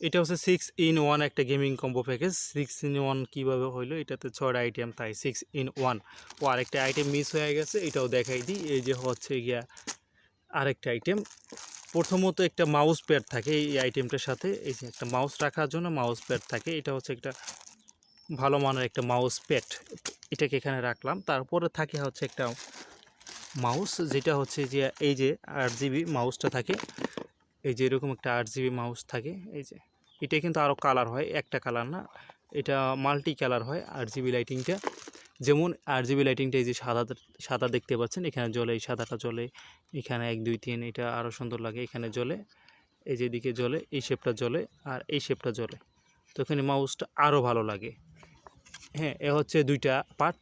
এটা হচ্ছে six in one একটা gaming combo package six in one কীভাবে হইল? এটাতে ছয়টা আইটেম তাই সিক্স ইন ওয়ান ও আরেকটা আইটেম মিস হয়ে গেছে, এটাও দেখাই দিই। এই যে হচ্ছে গিয়া আরেকটা আইটেম প্রথমত একটা মাউস প্যাড থাকে এই আইটেমটার সাথে। এই যে একটা মাউস রাখার জন্য মাউস প্যাড থাকে। এটা হচ্ছে একটা ভালো মানের একটা মাউস প্যাড এটাকে এখানে রাখলাম। তারপরে থাকে হচ্ছে একটা মাউস যেটা হচ্ছে যে এই যে আট জিবি মাউসটা থাকে। এই যে এরকম একটা আট জিবি মাউস থাকে, এই যে এটা কিন্তু আরও কালার হয়, একটা কালার না, এটা মাল্টি কালার হয় আট জিবি লাইটিংটা যেমন আট জিবি লাইটিংটা এই যে সাদা সাদা দেখতে পাচ্ছেন, এখানে জলে এই সাদাটা জলে এখানে এক, দুই, তিন, এটা আরও সুন্দর লাগে, এখানে জলে এই যে দিকে জ্বলে, এই শেপটা জ্বলে আর এই শেপটা জলে তো এখানে মাউসটা আরও ভালো লাগে। হ্যাঁ এ হচ্ছে দুইটা পার্ট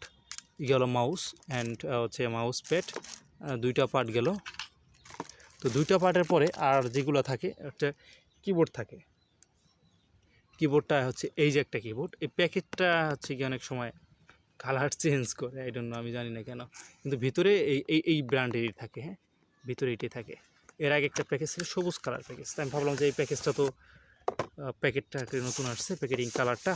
গেল মাউস অ্যান্ড হচ্ছে মাউস প্যাড দুইটা পার্ট গেল। তো দুইটা পার্টের পরে আর যেগুলো থাকে, একটা কিবোর্ড থাকে। কিবোর্ডটা হচ্ছে এই যে একটা কিবোর্ড এই প্যাকেটটা হচ্ছে কি অনেক সময় কালার চেঞ্জ করে এই জন্য আমি জানি না কেন। কিন্তু ভিতরে এই এই এই ব্র্যান্ডেরই থাকে হ্যাঁ? ভিতরে এটাই থাকে। এর আগে একটা প্যাকেজ ছিল সবুজ কালার প্যাকেজ তাই আমি ভাবলাম যে এই প্যাকেজটা তো প্যাকেটটা নতুন আসছে প্যাকেটিং কালারটা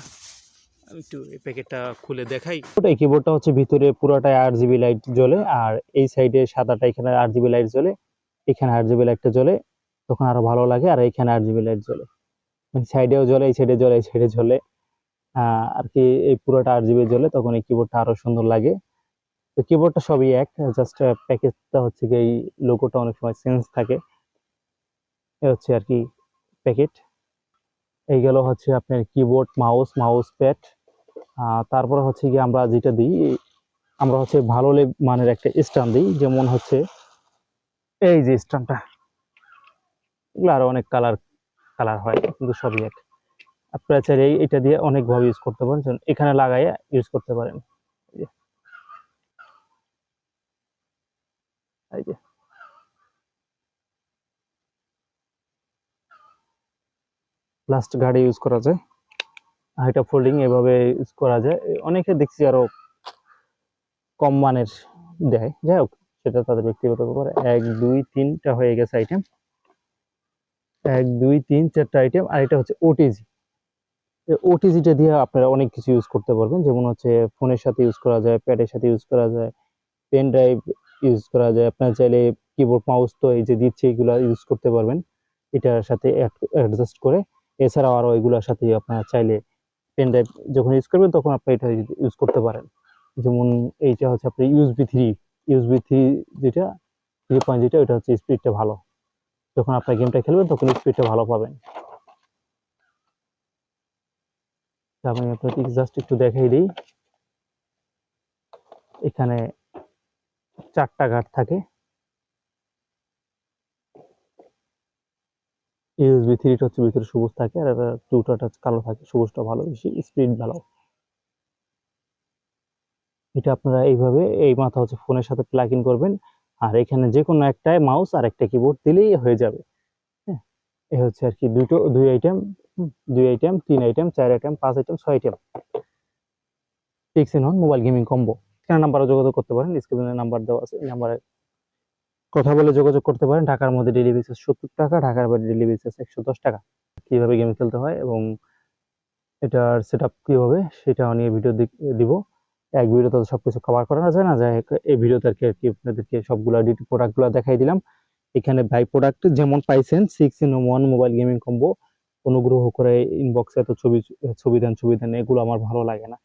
আমি একটু এই প্যাকেটটা খুলে দেখাই। এই কিবোর্ডটা হচ্ছে ভিতরে পুরোটাই আট জিবি লাইট জ্বলে, আর এই সাইডে সাদাটা এখানে আট জিবি লাইট জ্বলে। এখানে আট জিবি লাইটটা জ্বলে, তখন আরও ভালো লাগে, আর এখানে আট জিবি লাইট জ্বলে। মানে সাইডেও জ্বলে, এই সাইডে জ্বলে, এই সাইডে জ্বলে। আর কি এই পুরোটা আট জিবি জ্বলে, তখন এই কিবোর্ডটা আরও সুন্দর লাগে। তো কিবোর্ডটা সবই এক জাস্ট প্যাকেজটা হচ্ছে কি, এই লোগোটা অনেক সময় চেঞ্জ থাকে। এ হচ্ছে আর কি প্যাকেট এই গেল হচ্ছে আপনার কিবোর্ড মাউস মাউস প্যাড তারপরে হচ্ছে কি আমরা যেটা দিই, আমরা হচ্ছে ভালো মানের একটা স্ট্যান্ড দিই, যেমন হচ্ছে এই যে স্ট্যান্ডটা এগুলো আরও অনেক কালার কালার হয় কিন্তু সবই এক। আপনারা চাইলে এটা দিয়ে অনেকভাবে ইউজ করতে পারেন এখানে লাগাইয়া ইউজ করতে পারেন। লাস্ট গাড়ি ইউজ করা যায়। এটা ফোল্ডিং এভাবে ইউজ করা যায়। অনেকে দেখছি আরও কম মানের দেয়। যাই হোক সেটা তাদের ব্যক্তিগত ব্যাপার। এক, দুই, তিনটা হয়ে গেছে আইটেম এক, দুই, তিন, চারটা আইটেম আর এটা হচ্ছে ওটিজি ওটিজিটা দিয়ে আপনারা অনেক কিছু ইউজ করতে পারবেন। যেমন হচ্ছে ফোনের সাথে ইউজ করা যায় প্যাডের সাথে ইউজ করা যায় পেন ড্রাইভ ইউজ করা যায়। আপনার চাইলে কিবোর্ড মাউস তো এই যে দিচ্ছে, এগুলো ইউজ করতে পারবেন। এটার সাথে অ্যাডজাস্ট করে। এছাড়াও আরও এগুলোর সাথে আপনারা চাইলে পেন ড্রাইভ যখন ইউজ করবেন, তখন আপনি এটা ইউজ করতে পারেন। যেমন এইটা হচ্ছে আপনার ইউএসবি থ্রি ইউএসবি থ্রি যেটা থ্রি পয়েন্ট যেটা, ওটা হচ্ছে স্পিডটা ভালো। যখন আপনার গেমটা খেলবেন, তখন স্পিডটা ভালো পাবেন। আমি আপনাকে জাস্ট একটু দেখাই দিই। এখানে চারটা গার্ড থাকে। ইউএসবি থ্রিটা হচ্ছে ভিতরে সবুজ থাকে, আর টুটা কালো থাকে, সবুজটা ভালো, বেশি স্পিড ভালো। এটা আপনারা এইভাবে এই মাথা হচ্ছে ফোনের সাথে প্লাগ ইন করবেন। আর এখানে যে কোনো একটাই মাউস আর একটা কিবোর্ড দিলেই হয়ে যাবে। হ্যাঁ এই হচ্ছে আর কি দুটো, দুই আইটেম দুই আইটেম তিন আইটেম চার আইটেম পাঁচ আইটেম ছয় item six in one mobile gaming combo এখানে নাম্বারে যোগাযোগ করতে পারেন স্ক্রিনে নাম্বার দেওয়া আছে নাম্বারে কথা বলে যোগাযোগ করতে পারেন। ঢাকার মধ্যে ডেলিভারি চার্জ সত্তর টাকা, ঢাকার বাইরে ডেলিভারি চার্জ একশো দশ টাকা। কীভাবে গেম খেলতে হয় এবং এটার সেট আপ কীভাবে সেটা নিয়ে ভিডিও দিব। এক ভিডিওতে তো সবকিছু কভার করা যায় না, যাই এই ভিডিওতে আর কি আর কি আপনাদেরকে সবগুলো প্রোডাক্টগুলো দেখাই দিলাম। এখানে ভাই প্রোডাক্ট যেমন পাইছেন six in one mobile gaming combo অনুগ্রহ করে ইনবক্সে এত ছবি ছবি দেন ছবি দেন, এগুলো আমার ভালো লাগে না।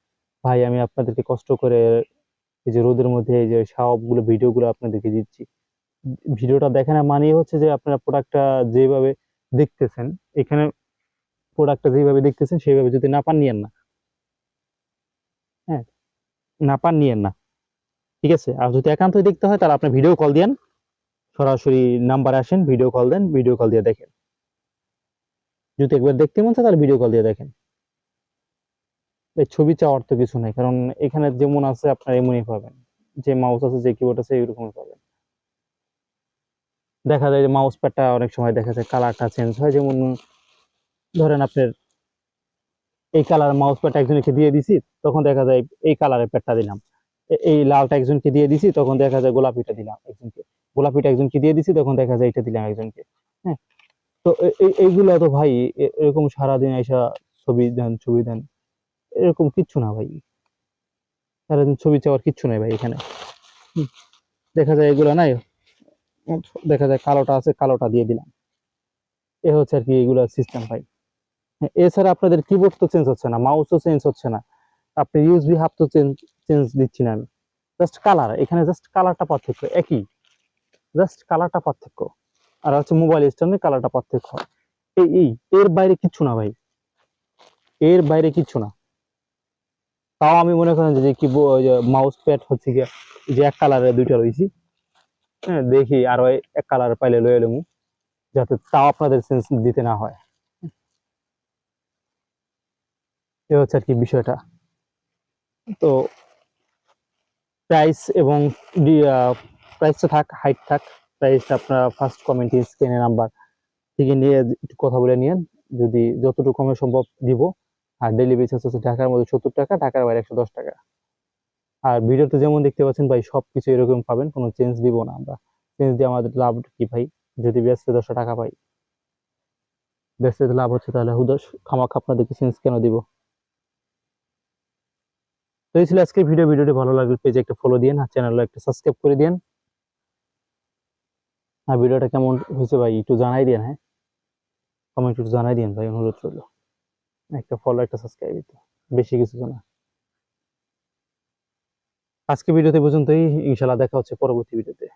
ভাই, আমি আপনাদেরকে কষ্ট করে এই যে রোদের মধ্যে এই যে সবগুলো ভিডিওগুলো আপনাদেরকে দিচ্ছি। ভিডিওটা দেখেন মানেই হচ্ছে যে আপনারা প্রোডাক্টটা যেভাবে দেখতেছেন, এখানে প্রোডাক্টটা যেভাবে দেখতেছেন সেইভাবে যদি না পান, নিয়েন না। না পান, নিয়েন না। ঠিক আছে? আর যদি একান্তই দেখতে হয়, তাহলে আপনি ভিডিও কল দেন সরাসরি নাম্বারে আসেন ভিডিও কল দেন ভিডিও কল দিয়ে দেখেন। যদি একবার দেখতে মন চায়, তাহলে ভিডিও কল দিয়ে দেখেন। এই ছবি চাওয়ার তো কিছু নাই, কারণ এখানে যেমন আছে, আপনার এমনই পাবেন। যে মাউস আছে, যে কিবোর্ড আছে, এরকমই পাবেন। দেখা যায় যে মাউস প্যাডটা অনেক সময় দেখা যায় কালারটা চেঞ্জ হয়। যেমন ধরেন আপনার এই কালার মাউস প্যাডটা একজনকে দিয়ে দিছি, তখন দেখা যায় এই কালারের প্যাডটা দিলাম। এই লালটা একজনকে দিয়ে দিছি, তখন দেখা যায় গোলাপিটা দিলাম একজনকে। গোলাপিটা একজনকে দিয়ে দিছি, তখন দেখা যায় এটা দিলাম একজনকে। হ্যাঁ? তো এ- এ- তো ভাই এরকম সারাদিন আইসা ছবি দেন ছবি দেন, এরকম কিচ্ছু না ভাই। সারাদিন ছবি চাওয়ার কিচ্ছু নাই ভাই এখানে। দেখা যায় এগুলা নাই, দেখা যায় কালোটা আছে, কালোটা দিয়ে দিলাম। এ হচ্ছে আর কি এগুলা সিস্টেম ভাই। এছাড়া আপনাদের কিবোর্ড তো চেঞ্জ হচ্ছে না মাউসও চেঞ্জ হচ্ছে না। আপনি ইউএসবি হাব তো চেঞ্জ চেঞ্জ দিচ্ছি না আমি। জাস্ট কালার এখানে জাস্ট কালারটা পার্থক্য, একই। জাস্ট কালারটা পার্থক্য। আর হচ্ছে মোবাইল স্ট্যান্ডে কালারটা পার্থক্য। এই এই, এর বাইরে কিচ্ছু না ভাই। এর বাইরে কিচ্ছু না। তাও আমি মনে করেন যে কি মাউস প্যাড হচ্ছে গিয়া, যে এক কালারের দুইটা রয়েছি। হ্যাঁ দেখি, আরও এক কালার পাইলে লয়ে এলাম যাতে তাও আপনাদের সেন্স দিতে না হয়। এ হচ্ছে আর কি বিষয়টা। তো প্রাইস এবং প্রাইসটা থাক হাইট থাক প্রাইসটা আপনারা ফার্স্ট কমেন্টে স্ক্রিনে নাম্বার থেকে নিয়ে একটু কথা বলে নিয়েন। যদি যতটুকু কমে সম্ভব দিব, আর ডেলি বেসিস হচ্ছে ঢাকার মধ্যে সত্তর টাকা, ঢাকার বাইরে একশো দশ টাকা। আর ভিডিওতে যেমন দেখতে পাচ্ছেন ভাই, সবকিছু এরকম পাবেন, কোনো চেঞ্জ দিব না আমরা। চেঞ্জ দিয়ে আমাদের লাভ কি ভাই? যদি বেচতে দশটা টাকা পাই। বেচতে তো লাভ হচ্ছে তাহলে হুদস খামাক আপনাদেরকে চেঞ্জ কেন দিব? তো এই ছিল আজকে ভিডিও। ভিডিওটি ভালো লাগলে পেজে একটা ফলো দিন আর চ্যানেলে একটা সাবস্ক্রাইব করে দিন আর ভিডিওটা কেমন হয়েছে ভাই, একটু জানাই দিন হ্যাঁ? কমেন্ট একটু জানাই দিন ভাই, অনুরোধ রইল। একটা ফলো একটা সাবস্ক্রাইব দিতে বেশি কিছু না। আজকে ভিডিওতে পর্যন্তই ইনশাল্লাহ দেখা হচ্ছে পরবর্তী ভিডিওতে।